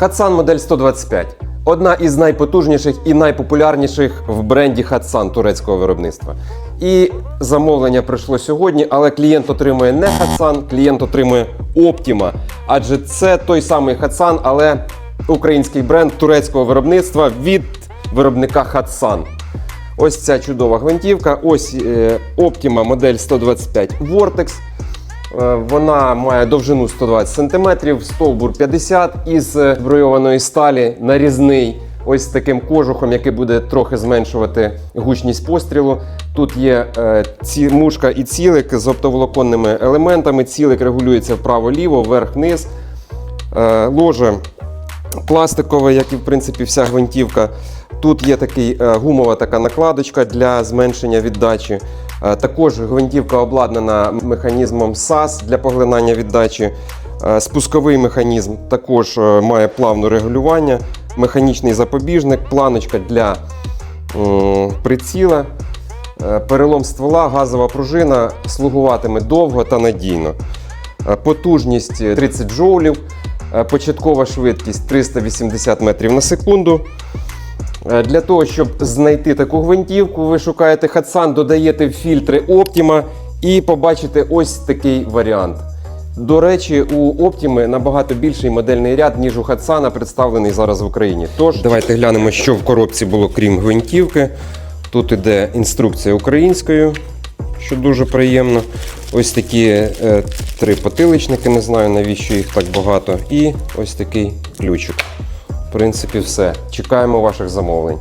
Хатсан модель 125. Одна із найпотужніших і найпопулярніших в бренді Хатсан турецького виробництва. І замовлення прийшло сьогодні, але клієнт отримує не Хатсан, клієнт отримує Optima. Адже це той самий Хатсан, але український бренд турецького виробництва від виробника Хатсан. Ось ця чудова гвинтівка. Ось е, Optima модель 125 Vortex. Е, Вона має довжину 120 см, стовбур 50 із е, збройованої сталі, нарізний. Ось таким кожухом, який буде трохи зменшувати гучність пострілу. Тут є е, ці мушка і цілик з оптоволоконними елементами. Цілик регулюється вправо-ліво, вверх-вниз. Е, ложе пластикове, як і в принципі вся гвинтівка. Тут є такий е, гумова така накладочка для зменшення віддачі. Е, Також гвинтівка обладнана механізмом SAS для поглинання віддачі. Е, Спусковий механізм також е, має плавне регулювання, механічний запобіжник, планочка для приціла. Перелом ствола, газова пружина слугуватиме довго та надійно. Потужність 30 джоулів, початкова швидкість 380 метрів на секунду. Е, Для того, щоб знайти таку гвинтівку, ви шукаєте Хатсан, додаєте фільтри Optima і побачите ось такий варіант. До речі, у Optima набагато більший модельний ряд, ніж у Хатсана, представлений зараз в Україні. Тож, давайте глянемо, що в коробці було крім гвинтівки. Тут іде інструкція українською, що дуже приємно. Ось такі е, три потиличники, не знаю навіщо їх так багато. І ось такий ключик. Принципі, все. Чекаємо ваших замовлень.